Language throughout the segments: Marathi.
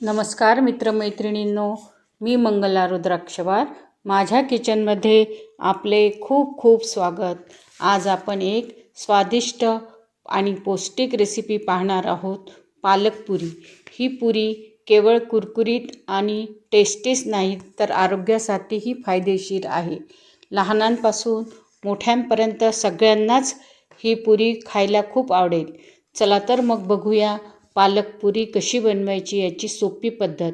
नमस्कार मित्रमैत्रिणींनो मी मंगला रुद्राक्षवार. माझ्या किचनमध्ये आपले खूप खूप स्वागत. आज आपण एक स्वादिष्ट आणि पौष्टिक रेसिपी पाहणार आहोत पालक पुरी. ही पुरी केवळ कुरकुरीत आणि टेस्टीच नाही तर आरोग्यासाठीही फायदेशीर आहे. लहानांपासून मोठ्यांपर्यंत सगळ्यांनाच ही पुरी खायला खूप आवडेल. चला तर मग बघूया पालक पुरी कशी बनवायची याची सोपी पद्धत.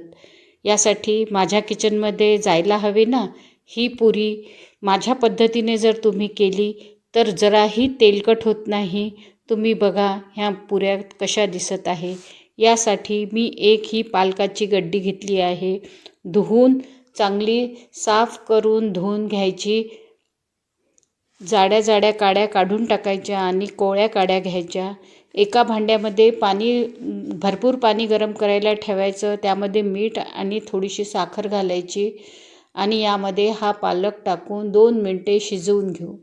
यासाठी माझ्या किचनमध्ये जायला हवे ना? ही पुरी माझ्या पद्धतीने जर तुम्ही केली तर जराही तेलकट होत नाही. तुम्ही बघा ह्या पुऱ्या कशा दिसत आहे. यासाठी मी एक ही पालकाची गड्डी घेतली आहे. धुवून चांगली साफ करून धुवून घ्यायची. जाड्या जाड्या काड्या काढून टाकायच्या आणि कोळ्या काड्या घ्यायच्या. एका भांड्यामध्ये पाणी भरपूर पाणी गरम करायला ठेवायचं त्यामध्ये मीठ आणि थोडीशी साखर घालायची आणि यामध्ये हा पालक टाकून दोन मिनटे शिजवून घेऊ.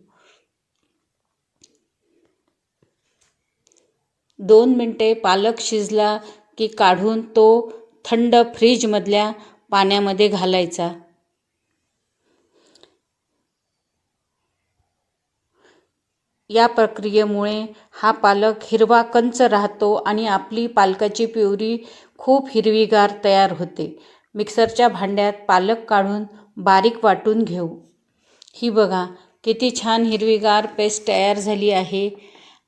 दोन मिनटे पालक शिजला की काढून तो थंड फ्रीजमधल्या पाण्यामध्ये घालायचा. या प्रक्रियेमुळे हा पालक हिरवा कंच राहतो आणि आपली पालकाची प्युरी खूप हिरवीगार तयार होते. मिक्सरच्या भांड्यात पालक काढून बारीक वाटून घेऊ. ही बघा किती छान हिरवीगार पेस्ट तयार झाली आहे.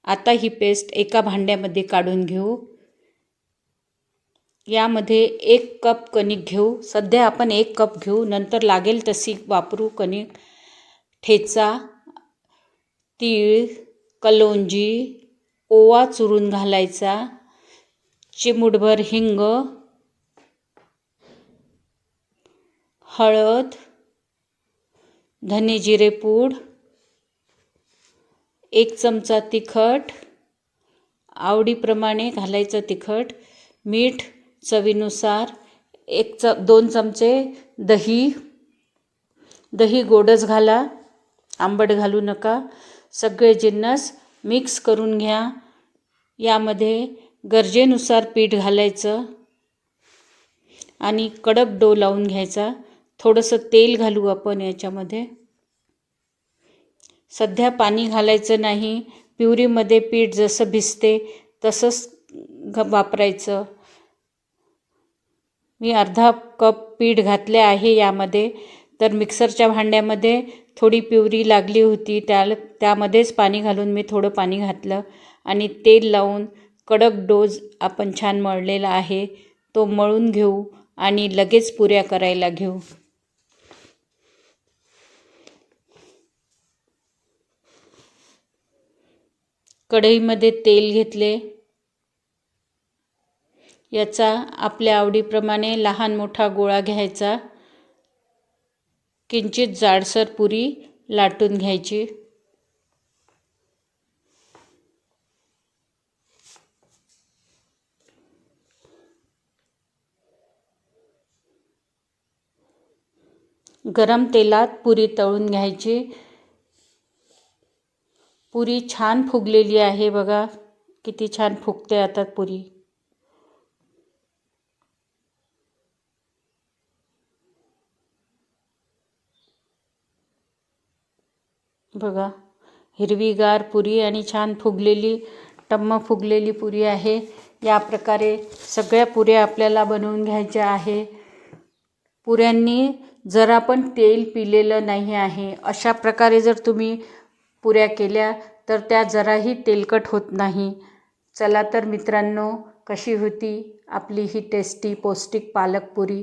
आता ही पेस्ट एका भांड्यामध्ये काढून घेऊ. यामध्ये एक कप कणिक घेऊ. सध्या आपण एक कप घेऊ नंतर लागेल तशी वापरू कणिक. ठेचा तीळ कलोंजी ओवा चुरून घालायचा चिमुटभर हिंग हळद धने जिरे पूड एक चमचा तिखट आवडीप्रमाणे घालायचं तिखट मीठ चवीनुसार एक च दोन चमचे दही दही गोडच घाला आंबट घालू नका. सगळे जिन्नस मिक्स करून घ्या. यामध्ये गरजेनुसार पीठ घालायचं आणि कडक डो लावून घ्यायचा. थोडंसं तेल घालू आपण याच्यामध्ये. सध्या पाणी घालायचं नाही. प्युरीमध्ये पीठ जसं भिजते तसंच घ वापरायचं. मी अर्धा कप पीठ घातले आहे यामध्ये. तर मिक्सरच्या भांड्यामध्ये थोडी प्युरी लागली होती. त्या त्यामध्येच पाणी घालून मी थोडं पाणी घातलं आणि तेल लावून कडक डोज आपण छान मळलेला आहे. तो मळून घेऊ आणि लगेच पुऱ्या करायला घेऊ. कढईमध्ये तेल घेतले. याचा आपल्या आवडीप्रमाणे लहान मोठा गोळा घ्यायचा. किंचित जाडसर पुरी लाटून घ्यायची. गरम तेलात पुरी तळून घ्यायची. पुरी छान फुगलेली आहे बघा. किती छान फुगते आता पुरी. बघा हिरवीगार पुरी आणि छान फुगलेली टम्म फुगलेली पुरी आहे. या प्रकारे सगळ्या पुऱ्या आपल्याला बनवून घ्यायच्या आहे. पुऱ्यांनी जरा पण तेल पिलेलं नाही आहे अशा प्रकारे जर तुम्ही पुऱ्या केल्या तर त्या जराही तेलकट होत नाही. चला तर मित्रांनो कशी होती आपली ही टेस्टी पौष्टिक पालक पुरी.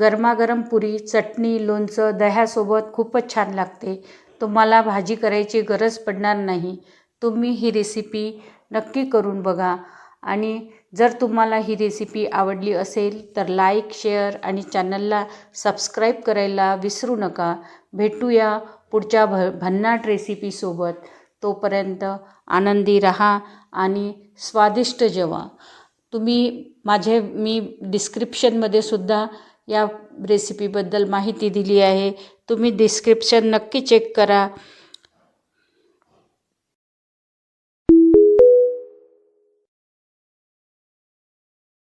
गरमागरम पुरी चटणी लोणचं दह्यासोबत खूपच छान लागते. तुम्हाला भाजी करायची गरज पडणार नाही. तुम्ही ही रेसिपी नक्की करून बघा. आणि जर तुम्हाला ही रेसिपी आवडली असेल तर लाईक शेअर आणि चॅनलला सबस्क्राईब करायला विसरू नका. भेटूया पुढच्या भ भन्नाट रेसिपीसोबत तोपर्यंत आनंदी रहा आणि स्वादिष्ट जेवा. तुम्ही माझे मी डिस्क्रिप्शनमध्ये सुद्धा या रेसिपीबद्दल माहिती दिली आहे. तुम्ही डिस्क्रिप्शन नक्की चेक करा.